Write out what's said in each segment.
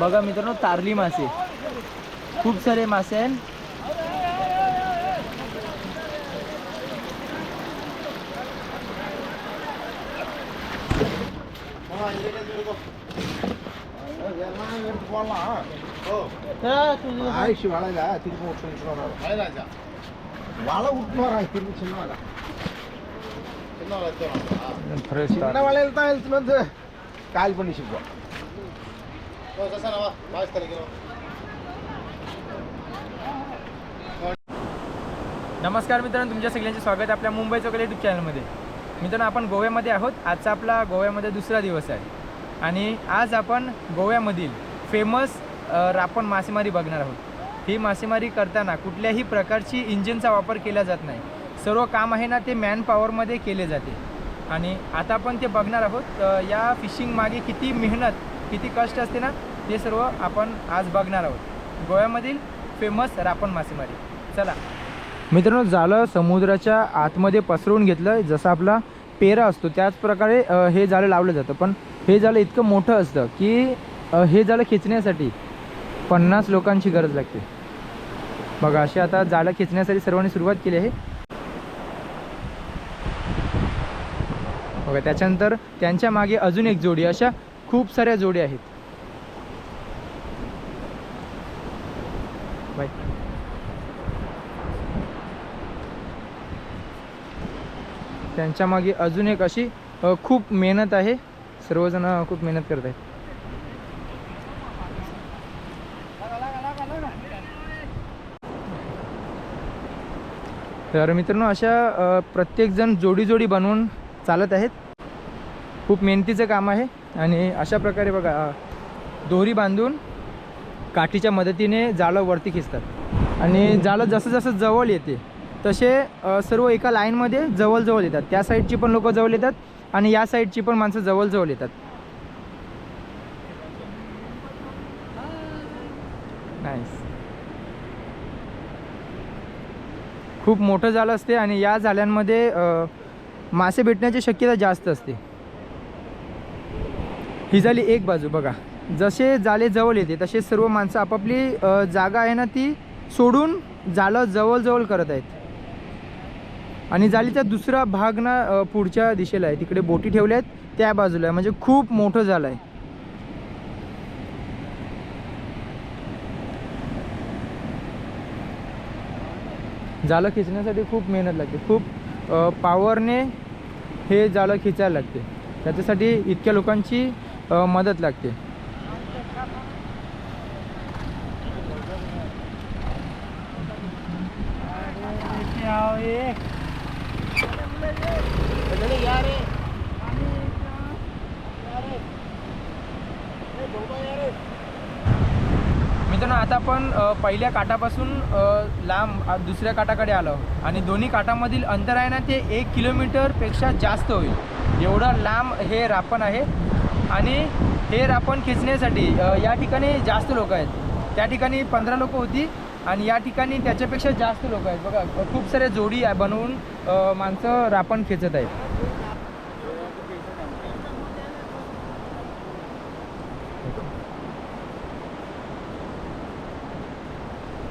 बघा मित्रांनो तारली मासे खूप सारे मासे आहेत ఆయుష్ వాళ్ళ తిరిగి వచ్చిన వాళ్ళ ఉంటున్నారా తిరిగి చిన్నవాళ్ళ చిన్న వాళ్ళ వెళ్తా వెళ్తున్నది కాలి పండి नमस्कार मित्रांनो तुमच्या सगळ्यांचे स्वागत आपल्या मुंबई चौकले युट्यूब चॅनलमध्ये मित्रांनो आपण गोव्यामध्ये आहोत. आजचा आपला गोव्यामध्ये दुसरा दिवस आहे. आणि आज आपण गोव्यामधील फेमस रापण मासेमारी बघणार आहोत. ही मासेमारी करताना कुठल्याही प्रकारची इंजिनचा वापर केला जात नाही. सर्व काम आहे ना ते मॅन पॉवरमध्ये केले जाते. आणि आता आपण ते बघणार आहोत. या फिशिंग मागे किती मेहनत किती कष्ट असते ना ते सर्व आपण आज बघणार आहोत. गोव्यामधील फेमस रापण मासेमारी. चला. मित्रांनो जाळं समुद्राच्या आतमध्ये पसरवून घेतलं जसं आपला पेरा असतो त्याच प्रकारे हे जाळं लावलं जातं. पण हे जाळं इतकं मोठं असतं की हे जाळं खेचण्यासाठी पन्नास लोकांची गरज लागते. बघा असे आता जाळं खेचण्यासाठी सर्वांनी सुरुवात केली आहे. बघा त्याच्यानंतर त्यांच्या मागे अजून एक जोडी अशा खूप साऱ्या जोडी आहेत. बाय. त्यांच्या मागे अजून एक अशी खूप मेहनत आहे. सर्वजण खूप मेहनत करत आहेत. तर मित्रांनो अशा प्रत्येकजण जोडी जोडी बनवून चालत आहेत. खूप मेहनतीचं काम आहे. आणि अशा प्रकारे बघा दोरी बांधून काठीच्या मदतीने जाळं वरती खिचतात आणि जाळं जसं जसं जवळ येते तसे सर्व एका लाईनमध्ये जवळजवळ येतात. त्या साईडची पण लोक जवळ येतात आणि या साईडची पण माणसं जवळजवळ येतात. नाईस खूप मोठं जाळं असते आणि या जाळ्यांमध्ये मासे भेटण्याची शक्यता जास्त असते. ही झाली एक बाजू. बघा जसे जाळे जवळ येते तसे सर्व माणसं आपापली जागा आहे ना ती सोडून जाळं जवळजवळ करत आहेत. आणि जाळीचा दुसरा भाग ना पुढच्या दिशेला आहे. तिकडे बोटी ठेवल्या आहेत त्या बाजूला आहे. म्हणजे खूप मोठं जाळं आहे. जाळं खिचण्यासाठी खूप मेहनत लागते. खूप पावरने हे जाळं खिचायला लागते. त्याच्यासाठी इतक्या लोकांची मदत लागते. मित्रांनो आता आपण पहिल्या काठापासून लांब दुसऱ्या काठाकडे आलो आणि दोन्ही काठामधील अंतर आहे ना ते एक किलोमीटरपेक्षा जास्त होईल. एवढं लांब हे रापण आहे. आणि हे रापण खेचण्यासाठी या ठिकाणी जास्त लोक आहेत. त्या ठिकाणी पंधरा लोक होती आणि या ठिकाणी त्याच्यापेक्षा जास्त लोक आहेत. बघा खूप साऱ्या जोडी आहे बनवून माणसं रापण खेचत आहेत.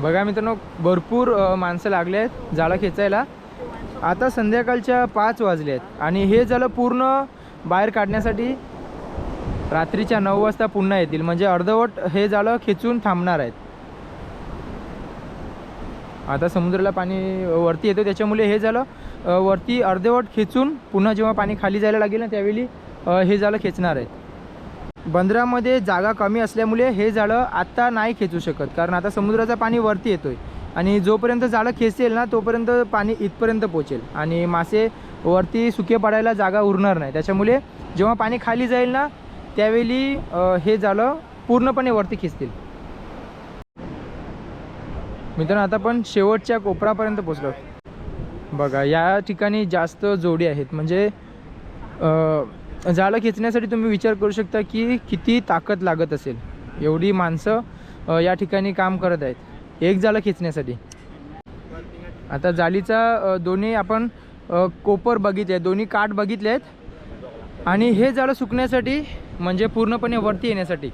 बघा मित्रांनो भरपूर माणसं लागले आहेत जाळं खेचायला. आता संध्याकाळच्या पाच वाजले आहेत आणि हे झालं पूर्ण बाहेर काढण्यासाठी रात्रीच्या नऊ वाजता पुन्हा येतील. म्हणजे अर्धवट हे झालं खेचून थांबणार आहेत. आता समुद्राला पाणी वरती येतो त्याच्यामुळे हे झालं वरती अर्धवट खेचून पुन्हा जेव्हा पाणी खाली जायला लागेल ना त्यावेळी हे झालं खेचणार आहेत. बंदरामध्ये जागा कमी असल्यामुळे हे झाडं आत्ता नाही खेचू शकत कारण आता समुद्राचं पाणी वरती येतोय. आणि जोपर्यंत जाळं खेचेल ना तोपर्यंत पाणी इथपर्यंत पोचेल. आणि मासे वरती सुके पडायला जागा उरणार नाही. त्याच्यामुळे जेव्हा पाणी खाली जाईल ना त्यावेळी हे झालं पूर्णपणे वरती खिचतील मित्रांनो आता आपण शेवटच्या कोपरापर्यंत पोचलो बघा या ठिकाणी जास्त जोडी आहेत. म्हणजे जाळं खेचण्यासाठी तुम्ही विचार करू शकता की किती ताकद लागत असेल. एवढी माणसं या ठिकाणी काम करत आहेत. एक जाळं खेचण्यासाठी. आता जाळीचा दोन्ही आपण कोपर बघितले दोन्ही काठ बघितले आहेत आणि हे जाळं सुकण्यासाठी म्हणजे पूर्णपणे वरती येण्यासाठी.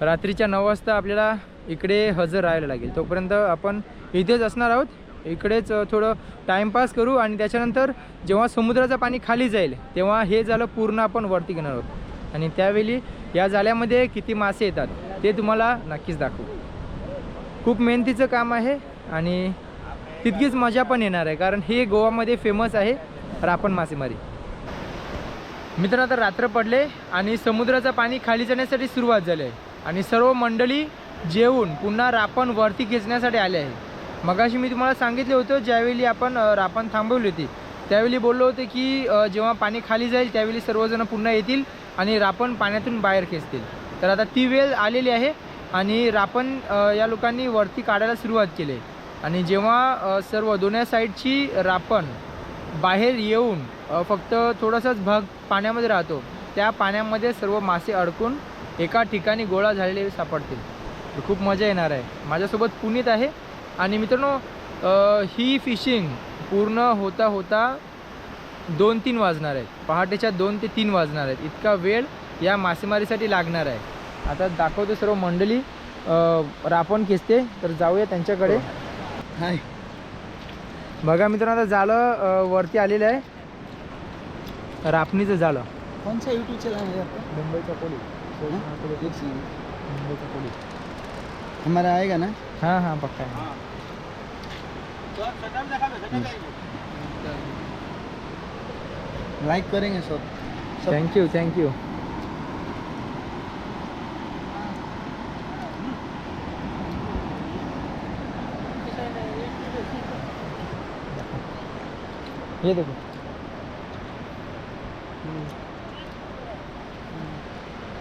रात्रीच्या नऊ वाजता आपल्याला इकडे हजर राहायला लागेल. तोपर्यंत आपण इथेच असणार आहोत. इकडेच थोडं टाईमपास करू आणि त्याच्यानंतर जेव्हा समुद्राचं पाणी खाली जाईल तेव्हा हे झालं पूर्ण आपण वरती घेणार आहोत. आणि त्यावेळी या जाळ्यामध्ये किती मासे येतात ते तुम्हाला नक्कीच दाखवू. खूप मेहनतीचं काम आहे आणि तितकीच मजा पण येणार आहे कारण हे गोवामध्ये फेमस आहे रापण मासेमारी. मित्र आता रात्र पडले आणि समुद्राचं पाणी खाली जाण्यासाठी सुरुवात झाली आहे. आणि सर्व मंडळी जेवून पुन्हा रापण वरती खेचण्यासाठी आले आहे. मगाशी मी तुम्हाला सांगितलं होतं ज्यावेळी आपण रापण थांबवली होती त्यावेळी बोललो होते की जेव्हा पाणी खाली जाईल त्यावेळी सर्वजण पुन्हा येतील आणि रापण पाण्यातून बाहेर खेचतील. तर आता ती वेळ आलेली आहे आणि रापण या लोकांनी वरती काढायला सुरुवात केली. आणि जेव्हा सर्व दोन्ही साईडची रापण बाहेर येऊन फक्त थोडासाच भाग पाण्यामध्ये राहतो. त्या पाण्यामध्ये सर्व मासे अडकून एका ठिकाणी गोळा झालेले सापडतील. तर खूप मजा येणार आहे. माझ्यासोबत पुनीत आहे. आणि मित्रांनो ही फिशिंग पूर्ण होता होता दोन तीन वाजणार आहेत पहाटेच्या दोन ते तीन वाजणार आहेत. इतका वेळ या मासेमारीसाठी लागणार आहे. आता दाखवतो सर्व मंडळी. रापण खेचते. तर जाऊया त्यांच्याकडे. हाय. बघा मित्रांनो आता जाळं अ, वरती आलेलं आहे. रापणीचं कौन सा यूट्यूब चैनल है आपका मुंबईचा कोळी एक सेकंड मुंबईचा कोळी हमारा आएगा ना? हां हां पक्का आहे. लाइक करेंगे सब। सब थँक्यू थँक्यू ये देखो।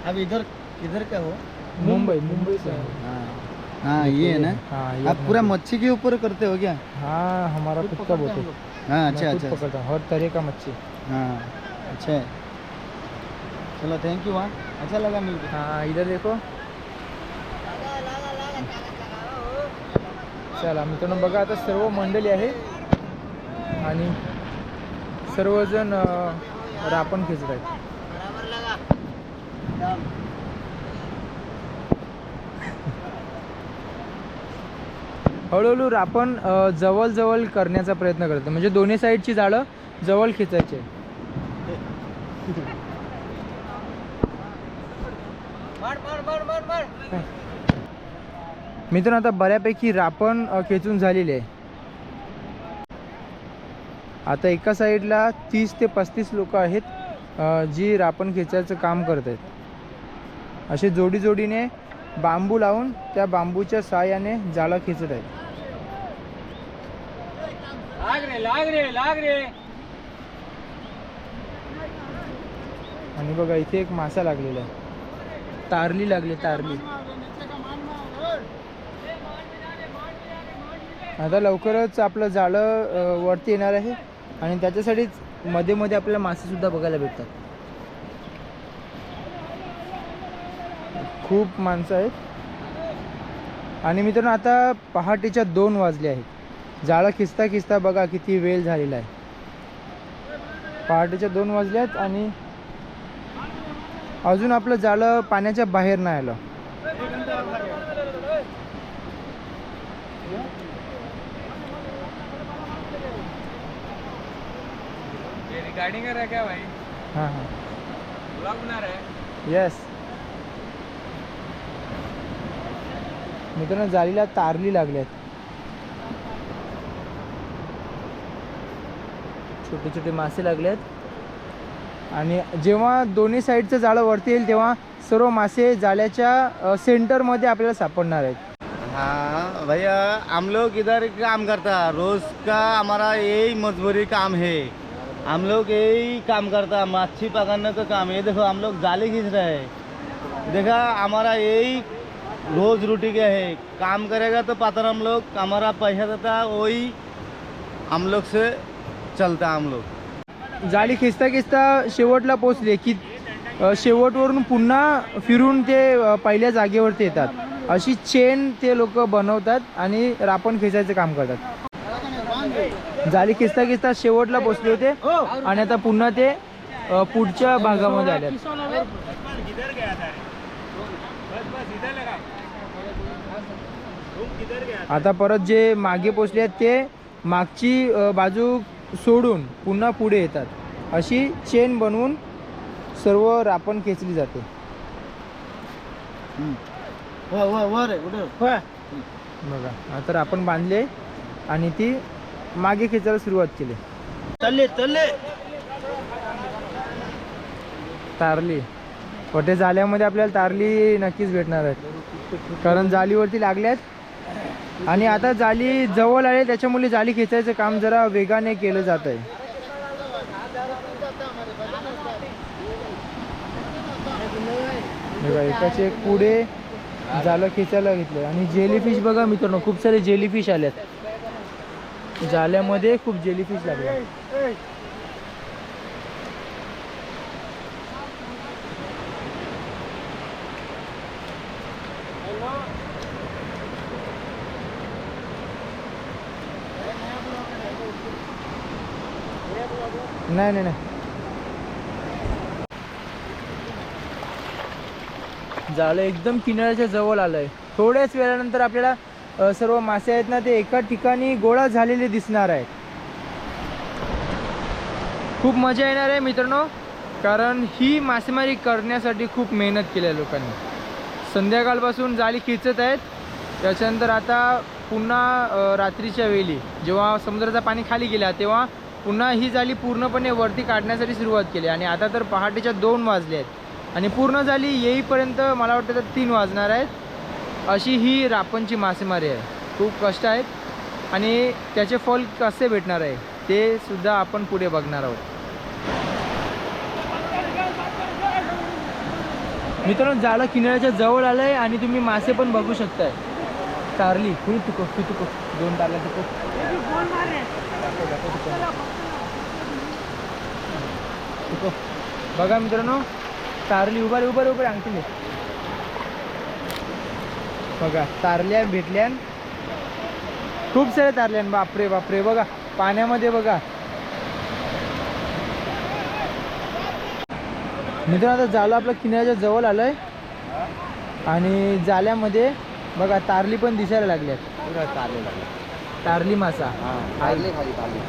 अब इधर इधर क्या हो? मुंबई मुंबई से है। हाँ हाँ ये है ना? हाँ ये आप पूरा। मच्छी के ऊपर करते हो क्या? हाँ हमारा खुद का बोट है हाँ मैं अच्छा अच्छा पकड़ता हर तरह का मच्छी। हाँ अच्छा। है चलो थैंक यू हाँ। अच्छा लगा मिलके हाँ इधर देखो। चला मित्रांनो बघा आता सर्व मंडळी आहे. आणि सर्वजण अं, रापण खेचत आहेत. हळूहळू रापण अं, जवळ जवळ करण्याचा प्रयत्न करतो. म्हणजे दोन्ही साईडची जाळं जवळ खेचायचे. मित्रांनो आता बऱ्यापैकी रापण खेचून झालेली आहे. आता एका साईडला तीस ते पस्तीस लोक आहेत जी रापण खेचायचं काम करत आहेत असे जोडी जोडीने बांबू लावून त्या बांबूच्या सहाय्याने जाळं खेचत आहेत. आणि बघा इथे एक मासा लागलेला आहे. तारली लागली तारली. आता लवकरच आपलं जाळं वरती येणार आहे. आणि त्याच्यासाठीच मध्ये मध्ये आपल्याला मासे सुद्धा बघायला भेटतात. खूप माणसं आहेत. आणि मित्रांनो आता पहाटेच्या दोन वाजले आहेत. जाळं खिचता खिचता बघा किती वेळ झालेला आहे. पहाटेच्या दोन वाजल्यात आणि अजून आपलं जाळं पाण्याच्या बाहेर नाही आलं. रिगार्डिंग कर रहा है क्या भाई? हां हां. ब्लॉग है येस मित्रांनो जाळीला तारली लागल्यात. छोटे छोटे मासे लागलेत आणि जेव्हा दोन्ही साईडचं जाळं वरती येईल तेव्हा सर्व मासे जाळ्याच्या सेंटरमध्ये आपल्याला सापडणार आहेत. हाँ भैया हम लोग इधर काम करता. रोज का हमारा यही मजबूरी काम है? हम लोग यही काम करता. मच्छी पकड़ने का काम है। देखो हम लोग जाली खींच रहे हैं। देखा हमारा यही रोज रोटी का है। काम करेगा तो पात्र हम लोग हमारा पैसा देता है वही हम लोग से चलता हम लोग। जाळी खिचता खिचता शेवटला पोचले की शेवटवरून पुन्हा फिरून ते पहिल्या जागेवरती येतात. अशी चेन ते लोक बनवतात आणि रापण खेचायचं काम करतात. जाळी खिचता खिचता शेवटला पोचले होते आणि आता पुन्हा ते पुढच्या भागामध्ये आले आता परत जे मागे पोचले आहेत ते मागची बाजू सोडून पुन्हा पुढे येतात. अशी चेन बनवून सर्व रापण खेचली जाते. बघा आता रापण बांधले आणि ती मागे खेचायला सुरुवात केली. चालले चालले. तारली. वटे जाल्यामध्ये आपल्याला तारली नक्कीच भेटणार आहेत. कारण जालीवरती लागल्यात. आणि आता जाली जवळ आहे त्याच्यामुळे जाली खेचायचं काम जरा वेगाने केलं जात आहे एकाचे एक पुढे जालं खेचायला घेतलं आणि जेलीफिश बघा मित्रांनो खूप सारे जेलीफिश आल्यात. जाल्यामध्ये खूप जेलीफिश लागले. नाही नाही नाही. झालं एकदम किनाऱ्याच्या जवळ आलंय. थोड्याच वेळानंतर आपल्याला सर्व मासे आहेत ना ते एका ठिकाणी गोळा झालेले दिसणार आहेत. खूप मजा येणार आहे मित्रांनो कारण ही मासेमारी करण्यासाठी खूप मेहनत केली आहे लोकांनी. संध्याकाळपासून जाळी खिचत आहेत. त्याच्यानंतर आता पुन्हा रात्रीच्या वेळी जेव्हा समुद्राचं पाणी खाली गेला तेव्हा पुन्हा ही जाळी पूर्णपणे वरती काढण्यासाठी सुरुवात केली. आणि आता तर पहाटेच्या दोन वाजले आहेत. आणि पूर्ण जाळी येईपर्यंत मला वाटतं तर तीन वाजणार आहेत. अशी ही रापणची मासेमारी आहे. खूप कष्ट आहेत. आणि त्याचे फल कसे भेटणार आहे ते सुद्धा आपण पुढे बघणार आहोत. मित्रांनो जाळं किनाऱ्याच्या जवळ आलं आहे आणि तुम्ही मासे पण बघू शकताय. तारली कुणी तुको तू तुको. दोन टारला तुको दाखव, बघा मित्रांनो तारली उभार उभार उभार आणखी बघा तारल्या भेटल्या खूप सारे तारल्या बापरे बापरे बघा पाण्यामध्ये बघा. मित्रांनो आता जालं आपलं किनाऱ्याच्या जवळ आलंय. आणि जाल्यामध्ये बघा तारली पण दिसायला लागल्यात. पुरा तारली मासा. खाली खाली चालले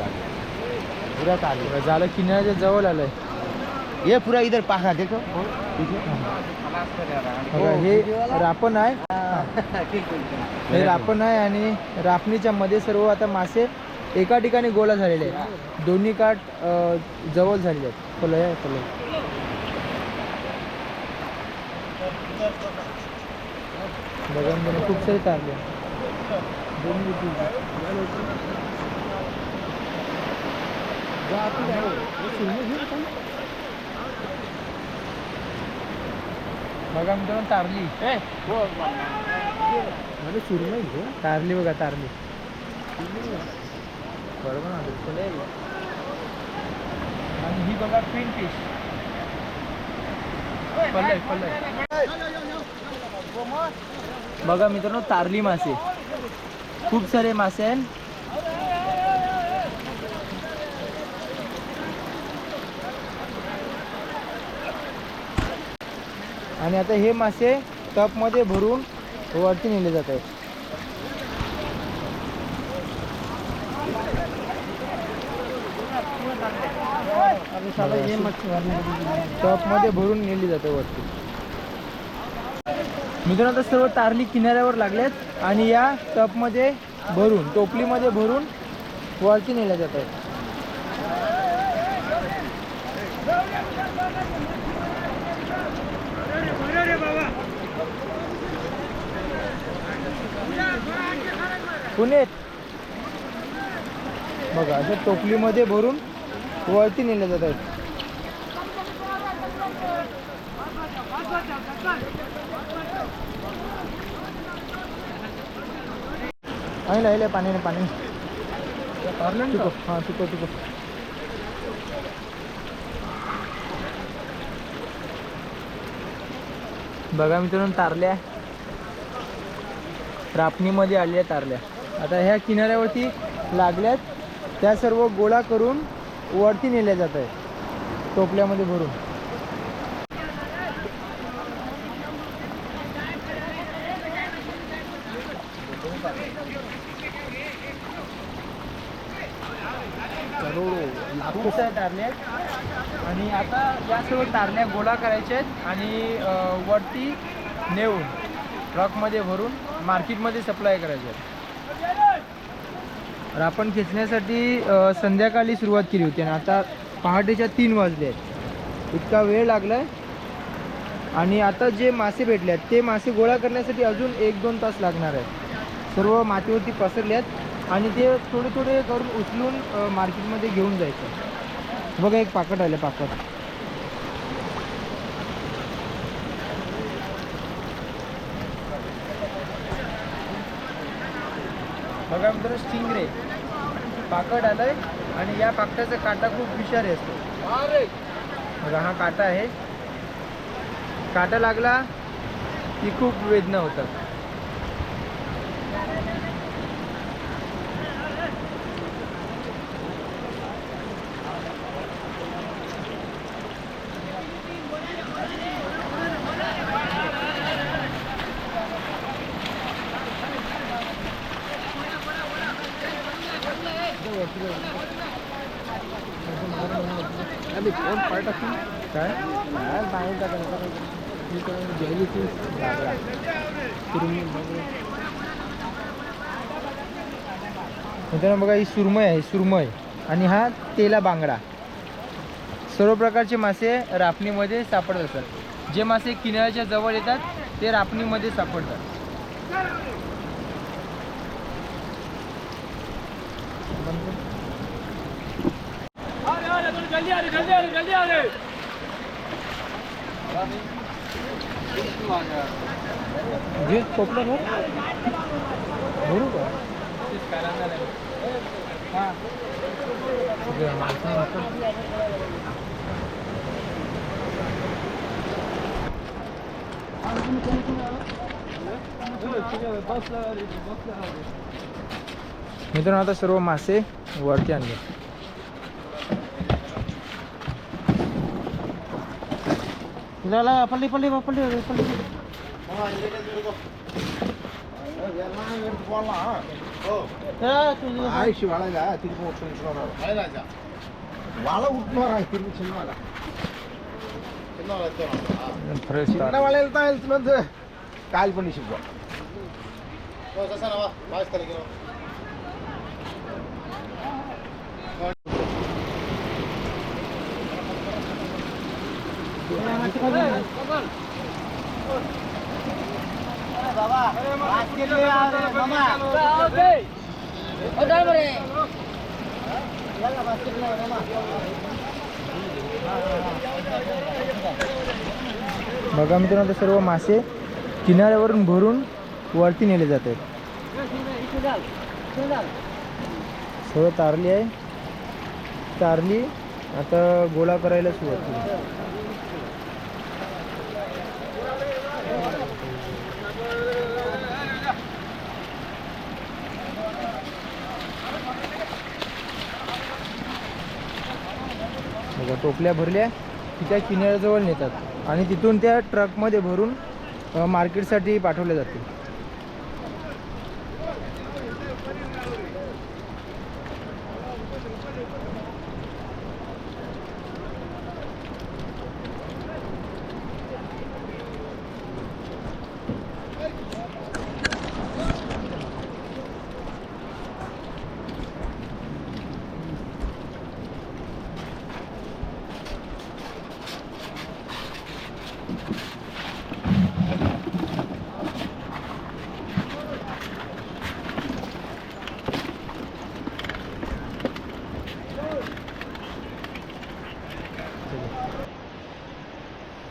पुरा तारली. जालं किनाऱ्याच्या जवळ आलंय. ये पुरा इधर पाहा देखो. बघा हे रापण आहे. हे. रापण आहे आणि रापणीच्या मध्ये सर्व आता मासे एका ठिकाणी गोळा झालेले आहेत. दोन्ही काठ अ, जवळ झालेले आहेत. फुलं आहे फुलं बघा खूप सारे जा. हे? बघा मित्रांनो तारली. म्हणजे सुरमई घेऊ तारली बघा तारली. बरोबर. आणि ही बघा फिन फिश पल्लय पल्लय बघा मित्रांनो तारली मासे. खूप सारे मासे आहेत. आणि आता हे मासे टपमध्ये भरून वरती नेले जात आहेत. टपमध्ये भरून नेली जाते वरती. मित्रांनो आता सर्व तारली किनाऱ्यावर लागल्यात आणि या टपमध्ये भरून टोपलीमध्ये भरून वरती नेल्या जात आहेत. पुण्यात बघा अशा टोपलीमध्ये भरून वरती नेल्या जात आहेत. आहे आहे पाणी पाणी हां तुको तुको बघा मित्रांनो तारल्या. रापणीमध्ये आलेल्या तारल्या. आता ह्या किनाऱ्यावरती लागल्यात. त्या सर्व गोळा करून वरती नेल्या जात आहेत. टोपल्यामध्ये भरून. खूप आहेत आणि आता या सर्व तारल्या गोळा करायच्या आहेत आणि वरती नेऊन ट्रकमध्ये भरून मार्केटमध्ये सप्लाय करायचे आहेत. तर आपण खेचण्यासाठी संध्याकाळी सुरुवात केली होती आणि आता पहाटेच्या तीन वाजले आहेत. इतका वेळ लागला आहे आणि आता जे मासे भेटले आहेत ते मासे गोळा करण्यासाठी अजून एक दोन तास लागणार आहेत. सर्व मातीवरती पसरले आहेत आणि ते थोडे थोडे करून उचलून मार्केटमध्ये घेऊन जायचं बघा एक पाकट आलं पाकट. बघा मित्र स्टिंगरे पाकट आलंय आणि या पाकटाचा काटा खूप विषारी असतो. बघा हा काटा आहे. काटा लागला की खूप वेदना होतात. काय? मित्रांनो बघा ही सुरमई आहे सुरमय आणि हा तेला बांगडा. सर्व प्रकारचे मासे रापणीमध्ये सापडत असतात. जे मासे किनाऱ्याच्या जवळ येतात ते रापणीमध्ये सापडतात. जे कोपलं भर भरू का? मित्रांनो आता सर्व मासे वरती आणले. இல்லை இல்லை பள்ளி பள்ளி பள்ளி பள்ளி போடலாம் ஆயுஷ் வளையல திருப்பி விட்டு வளையலாச்சா வலை விட்டு வராங்க திருப்பி சின்ன வலை சின்ன வளையல் தான் எடுத்துட்டு வந்து கால் பண்ணி வச்சுப்போம் बघा मित्रांनो ते सर्व मासे किनाऱ्यावरून भरून वरती नेले जात आहेत. सर्व तारली आहे. तारली आता गोळा करायला सुरुवात केली. बघा टोपल्या भरल्या की त्या किनाऱ्याजवळ नेतात आणि तिथून त्या ट्रकमध्ये भरून मार्केटसाठी पाठवल्या जातील.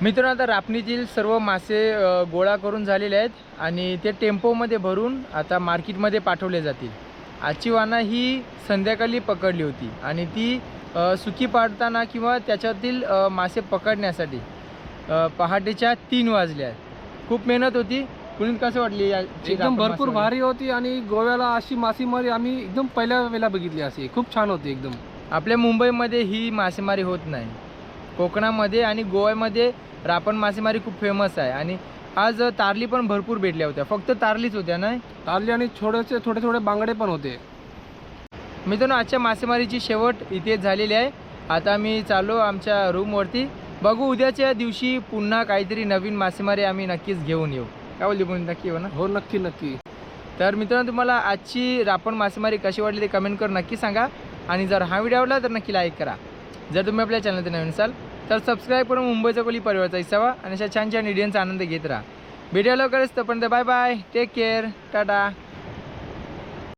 मित्रांनो आता रापणीतील सर्व मासे गोळा करून झालेले आहेत आणि ते टेम्पोमध्ये भरून आता मार्केटमध्ये पाठवले जातील. आजची वाना ही संध्याकाळी पकडली होती आणि ती सुकी पाडताना किंवा त्याच्यातील मासे पकडण्यासाठी पहाटेच्या तीन वाजल्या आहेत. खूप मेहनत होती. कुणी कसं वाटली एकदम भरपूर? भारी होती आणि गोव्याला अशी मासेमारी आम्ही एकदम पहिल्या वेळेला बघितली अशी. खूप छान होती एकदम. आपल्या मुंबईमध्ये ही मासेमारी होत नाही. कोकणामध्ये आणि गोव्यामध्ये रापण मासेमारी खूप फेमस आहे. आणि आज तारली पण भरपूर भेटल्या होत्या. फक्त तारलीच होत्या नाही तारली आणि थोडेसे थोडे थोडे बांगडे पण होते. मित्रांनो आजच्या मासेमारीची शेवट इथे झालेली आहे. आता मी चाललो आमच्या रूमवरती. बघू उद्याच्या दिवशी पुन्हा काहीतरी नवीन मासेमारी आम्ही नक्कीच घेऊन येऊ. काय बोलली पण नक्की येऊ ना? हो नक्की नक्की. तर मित्रांनो तुम्हाला आजची रापण मासेमारी कशी वाटली ते कमेंट करून नक्की सांगा. आणि जर हा व्हिडिओ आवडला तर नक्की लाईक करा. जर तुम्ही आपल्या चॅनलवर नवीन असाल तर सबस्क्राईब करून मुंबईचा कोली परिवारचा हिस्सा व्हा आणि अशा छान छान व्हिडिओचा आनंद घेत राहा. व्हिडिओ लवकरच तोपर्यंत bye bye take care tata